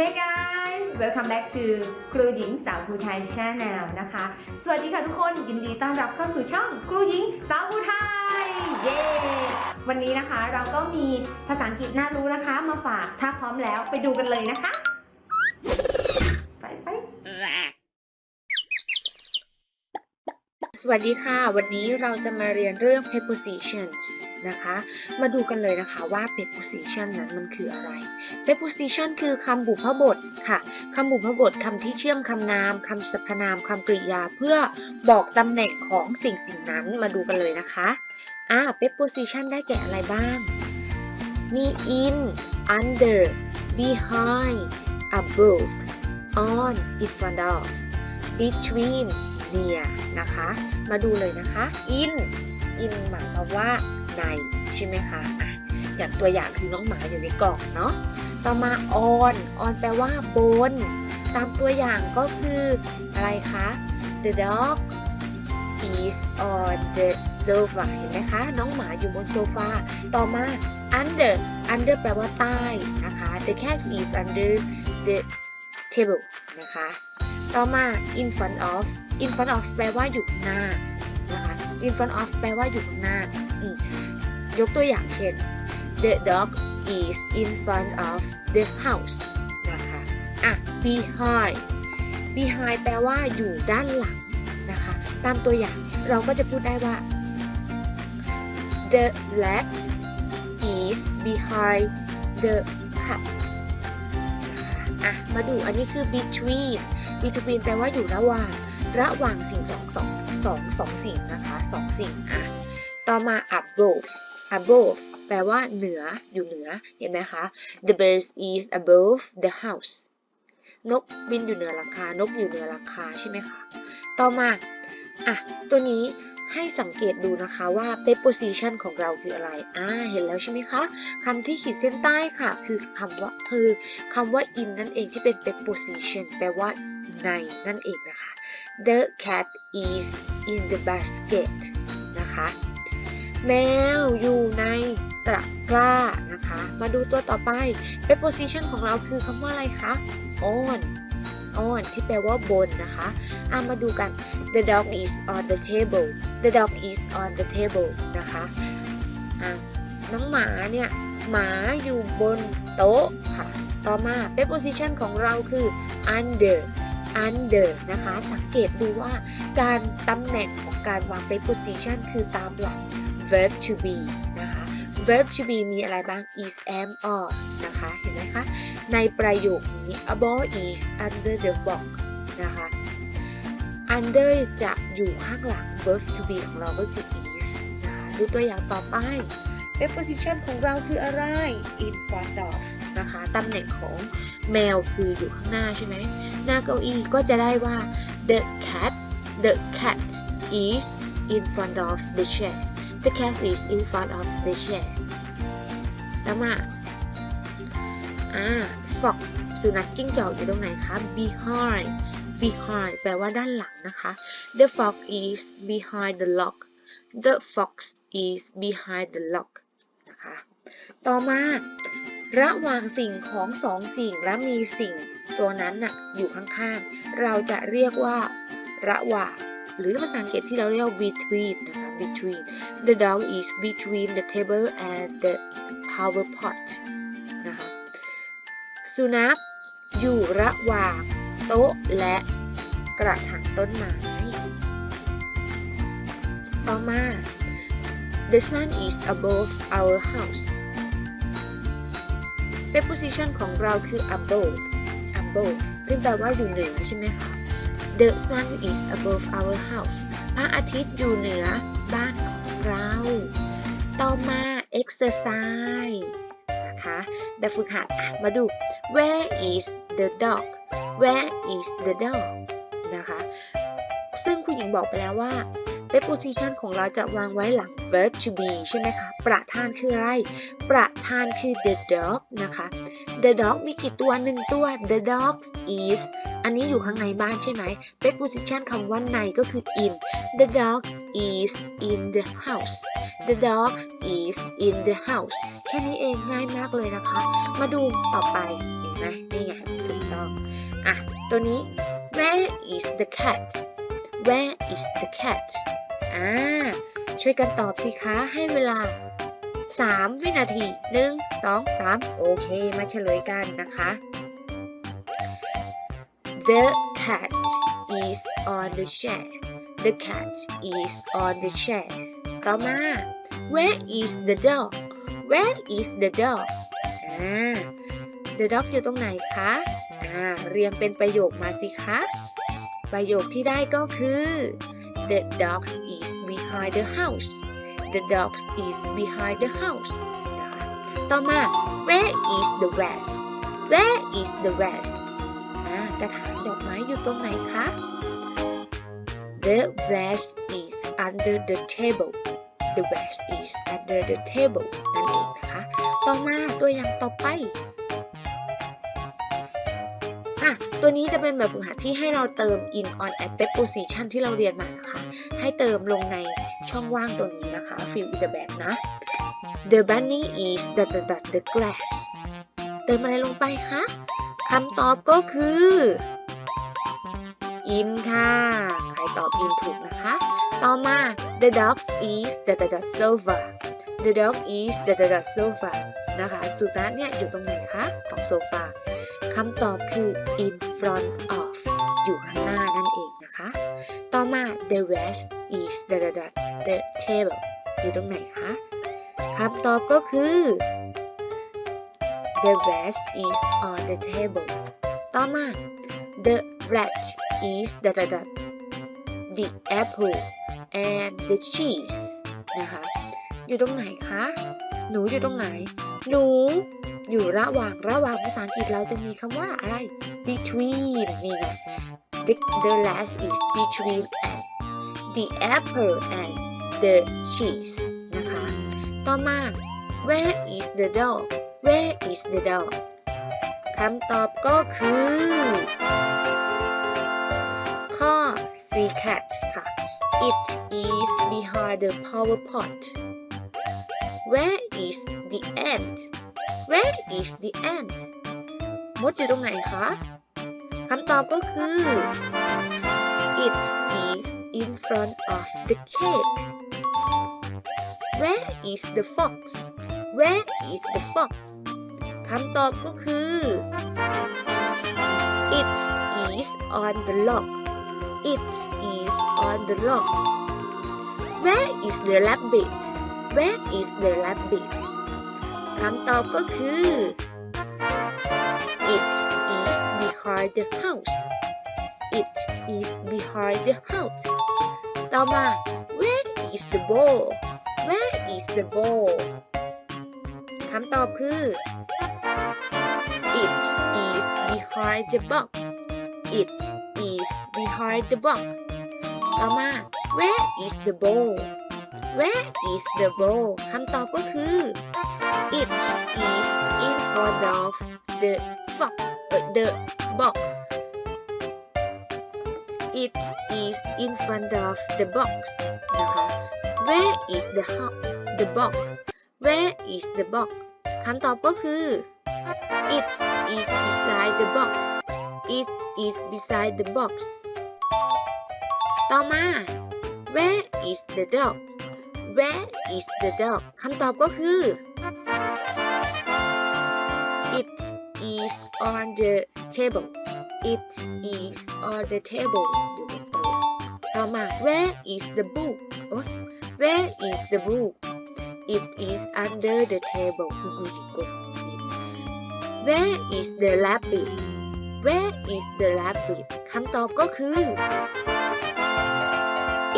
Hey guys welcome back to ครูหญิงสาวภูไทย Channel นะคะ สวัสดีค่ะทุกคนยินดีต้อนรับเข้าสู่ช่องครูหญิงสาวภูไทย เย้ วันนี้นะคะเราก็มีภาษาอังกฤษน่ารู้นะคะ มาฝากถ้าพร้อมแล้วไปดูกันเลยนะคะ ไปไปสวัสดีค่ะ วันนี้เราจะมาเรียนเรื่อง prepositions นะคะ มาดูกันเลยนะคะว่า preposition นั้นมันคืออะไร preposition คือคำบุพบทค่ะคำบุพบทคำที่เชื่อมคำนามคำสรรพนามคำกริยาเพื่อบอกตำแหน่งของสิ่งสิ่งนั้นมาดูกันเลยนะคะอ่า preposition ได้แก่อะไรบ้าง มี in under behind above on in front of between near นะคะ มาดูเลยนะคะ in in หมายความว่า ในใช่ไหมคะอะอย่างตัวอย่างคือน้องหมาอยู่ในกล่องเนาะต่อมา on on แปลว่าบน ตามตัวอย่างก็คืออะไรคะ the dog is on the sofa เห็นไหมคะ น้องหมาอยู่บนโซฟาต่อมา under under แปลว่าใต้นะคะ the cat is under the table นะคะ ต่อมา in front of in front of แปลว่าอยู่หน้านะคะ in front of แปลว่าอยู่ข้างหน้า ยกตัวอย่างเช่น the dog is in front of the house นะคะอะ behind behind แปลว่าอยู่ด้านหลังนะคะ ตามตัวอย่างเราก็จะพูดได้ว่า the rat is behind the cat นะคะอะ มาดูอันนี้คือ between between แปลว่าอยู่ระหว่าง ระหว่างสิ่งสองสองสองสองสิ่งนะคะสองสิ่ง อะ ต่อมา above above แปลว่าเหนืออยู่เหนือเห็นไหมคะ the bird is above the house นกบินอยู่เหนือหลังคานกอยู่เหนือหลังคาใช่ไหมคะ ต่อมาอะตัวนี้ให้สังเกตดูนะคะว่า preposition ของเราคืออะไร อ่า เห็นแล้วใช่ไหมคะ คำที่ขีดเส้นใต้ค่ะ คือคำว่าคือคำว่า in นั่นเองที่เป็น preposition แปลว่าในนั่นเองนะคะ The cat is in the basket นะคะ แมวอยู่ในตะกร้านะคะ มาดูตัวต่อไป preposition ของเราคือคำว่าอะไรคะ on on ที่แปลว่าบนนะคะอามาดูกัน the dog is on the table the dog is on the table นะคะะน้องหมาเนี่ย หมาอยู่บนโต๊ะค่ะ ต่อมา preposition ของเราคือ under under นะคะ สังเกตดูว่าการตำแหน่งของการวาง preposition คือตามหลัก verb to be นะคะ verb to be มีอะไรบ้าง is am or นะคะ เห็นไหมคะ ในประโยคนี้ a ball is under the box นะคะ under จะอยู่ข้างหลัง verb to be ของเราก็คือ is นะคะ ดูตัวอย่างต่อไป preposition ของเราคืออะไร in front of นะคะ ตำแหน่งของแมวคืออยู่ข้างหน้าใช่ไหม หน้าเก้าอี้ก็จะได้ว่า the cat the cat is in front of the chair the cat is in front of the chair ต่อมาอ่า fox สุนัขจิ้งจอกอยู่ตรงไหนคะ behind behind แปลว่าด้านหลังนะคะ the fox is behind the lock the fox is behind the lock นะคะ ต่อมา ระหว่างสิ่งของสองสิ่งและมีสิ่งตัวนั้นน่ะอยู่ข้างๆ เราจะเรียกว่า ระหว่าง หรือภาษาอังกฤษที่เราเรียก between นะคะ between the dog is between the table and the power pot นะคะสุนัขอยู่ระหว่างโต๊ะและกระถางต้นไม้ ต่อมา the sun is above our house preposition ของเราคือ above above ซึ่งแปลว่าอยู่เหนือใช่ไหมคะ the sun is above our house พระอาทิตย์อยู่เหนือบ้านของเรา ต่อมา exercise นะคะแบบฝึกหัดอะมาดู where is the dog where is the dog นะคะ ซึ่งคุณหญิงบอกไปแล้วว่า preposition ของเราจะวางไว้หลัง verb to be ใช่ไหมคะ ประธานคืออะไร ประธานคือ the dog นะคะ the dog มีกี่ตัวหนึ่งตัว the dog is อันนี้อยู่ข้างในบ้านใช่ไหม preposition คำว่าในก็คือ in the dog is in the house the dog is in the house แค่นี้เองง่ายมากเลยนะคะ มาดูต่อไป เห็นไหมนะนี่ไงถูกต้องอะ ตัวนี้ where is the cat where is the cat อ่า ช่วยกันตอบสิคะ ให้เวลา 3 วินาที 1 2 3 โอเค มาเฉลยกันนะคะ The cat is on the chair The cat is on the chair ต่อมา Where is the dog Where is the dog อ่า The dog อยู่ตรงไหนคะ อ่า เรียงเป็นประโยคมาสิคะ ประโยคที่ได้ก็คือ The dog is behind the house The dog is behind the house นะคะต่อมา Where is the vase Where is the vase อ่ากระถาง ดอกไม้อยู่ตรงไหนคะ The vase is under the table The vase is under the table นั่นเองนะคะ ต่อมาตัวอย่างต่อไปอะตัวนี้จะเป็นแบบฝึกหัดที่ให้เราเติม in on at preposition ที่เราเรียนมานะคะ ให้เติมลงในช่องว่างตรงนี้นะคะ fill in the blank นะ The bunny is the the the the grass เติมอะไรลงไปคะคำตอบก็คือ อินค่ะ ใครตอบอินถูกนะคะ ต่อมา the dog is the the the sofa the dog is the the the sofa นะคะ สุนัขเนี่ยอยู่ตรงไหนคะตรงโซฟาคำตอบคือ in front of อยู่ข้างหน้านั่นเองนะคะ ต่อมา the rest is the the the the table อยู่ตรงไหนคะคำตอบก็คือ the rest is on the table ต่อมา the rat is the the the the apple and the cheese นะคะ อยู่ตรงไหนคะ หนูอยู่ตรงไหน หนูอยู่ระหว่างระหว่างภาษาอังกฤษเราจะมีคำว่าอะไร between นี่ไง the, the last is between and the apple and the cheese นะคะ ต่อมา where is the dog where is the dog คำตอบก็คือ ข้อ C cat ค่ะ it is behind the power pot where is the ant where is the ant มดอยู่ตรงไหนคะคำตอบก็คือ it is in front of the cake where is the fox where is the fox คำตอบก็คือ it is on the log it is on the log where is the rabbit where is the rabbit คำตอบก็คือ it is behind the house it is behind the house ต่อมา where is the ball where is the ball คำตอบคือ it is behind the box it is behind the box ต่อมา where is the ball where is the ball คำตอบก็คือ it is in front of the box เอ่อ the box it is in front of the box นะคะ where is the ho- the box where is the box คำตอบก็คือ it is beside the box it is beside the box ต่อมา where is the dog where is the dog คำตอบก็คือ it is on the table it is on the table อยู่บนโต๊ะต่อมา where is the book โอ๊ย where is the book it is under the table คุณครูจิกกดผิด Where is the rabbit where is the rabbit คำตอบก็คือ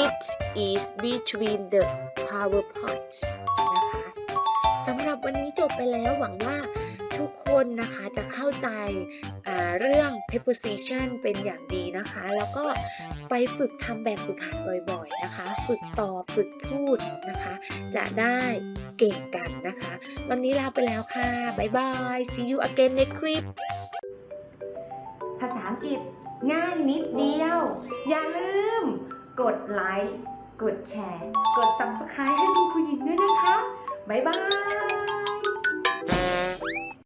it is between the power pots นะคะสำหรับวันนี้จบไปแล้วหวังว่า ทุกคนนะคะจะเข้าใจเรื่อง preposition เป็นอย่างดีนะคะ แล้วก็ไปฝึกทำแบบฝึกหัดบ่อยๆนะคะ ฝึกตอบฝึกพูดนะคะ จะได้เก่งกันนะคะ วันนี้ลาไปแล้วค่ะบ๊ายบาย see you again next clip ภาษาอังกฤษง่ายนิดเดียว อย่าลืม กดไลค์ กดแชร์ กด subscribe ให้คุณครูหญิงด้วยนะคะ บ๊ายบาย